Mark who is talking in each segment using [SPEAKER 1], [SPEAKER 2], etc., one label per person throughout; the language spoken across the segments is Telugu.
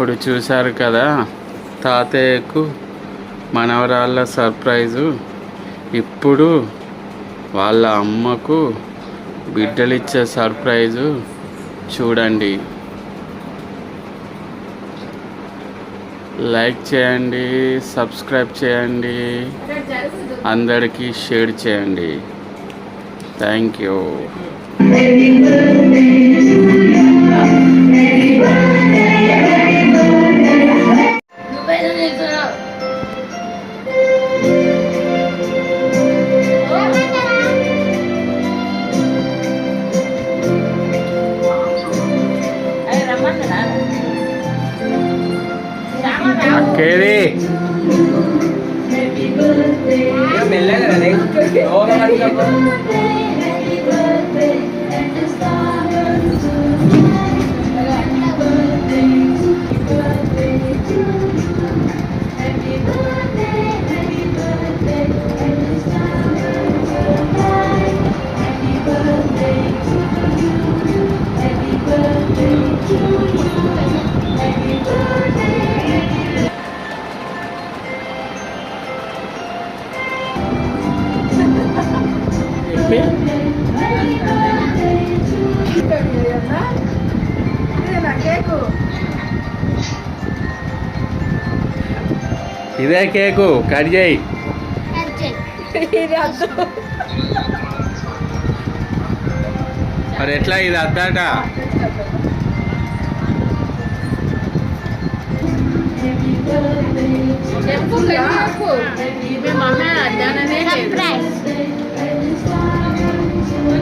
[SPEAKER 1] ఇప్పుడు చూశారు కదా తాతయ్యకు మనవరాళ్ళ సర్ప్రైజు. ఇప్పుడు వాళ్ళ అమ్మకు బిడ్డలిచ్చే సర్ప్రైజు చూడండి. లైక్ చేయండి సబ్స్క్రైబ్ చేయండి అందరికీ షేర్ చేయండి. Thank you.
[SPEAKER 2] నువ్వేదో ¡La quede! Me
[SPEAKER 1] la
[SPEAKER 3] agradezco que ahora Happy birthday to you. పడినప్పుడు
[SPEAKER 1] ఇదే కేకు కట్ చేయి. మరి ఎట్లా ఇది అద్దాట?
[SPEAKER 2] చెప్పు. చెప్పు. Surprise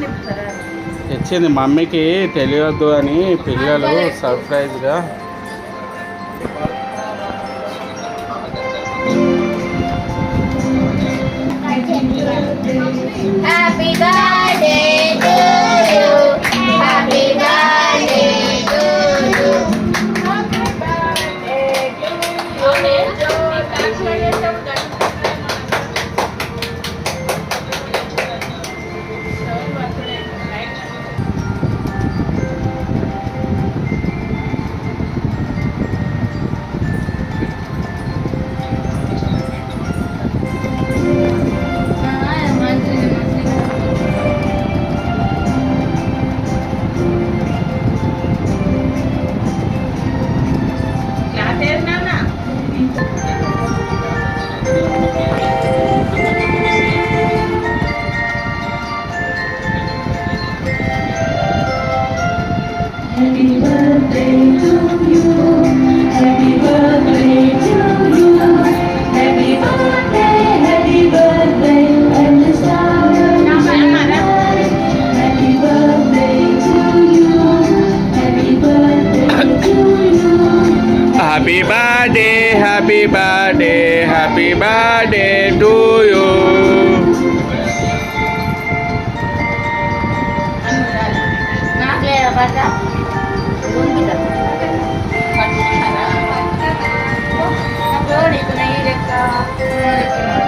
[SPEAKER 4] తిప్పుతారా
[SPEAKER 1] తెచ్చింది మమ్మీకి తెలియద్దు అని పిల్లలు సర్ప్రైజ్గా.
[SPEAKER 2] Happy
[SPEAKER 4] Happy
[SPEAKER 1] birthday, happy birthday, happy birthday to you. Nak
[SPEAKER 2] le baca.
[SPEAKER 5] Thank you.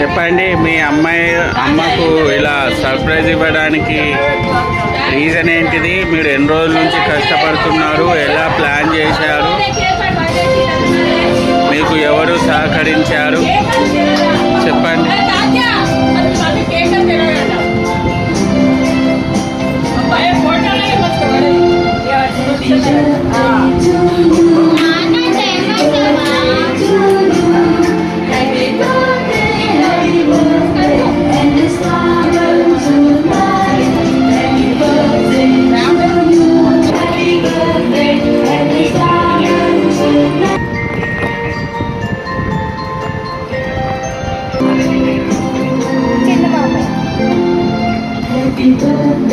[SPEAKER 4] చెప్పండి మీ అమ్మాయి అమ్మకు ఇలా సర్ప్రైజ్ ఇవ్వడానికి రీజన్ ఏంటిది? మీరు ఎన్ని రోజుల నుంచి కష్టపడుతున్నారు? ఎలా ప్లాన్ చేశారు? మీకు ఎవరు సహకరించారు?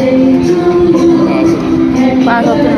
[SPEAKER 4] Awesome.
[SPEAKER 6] Bye,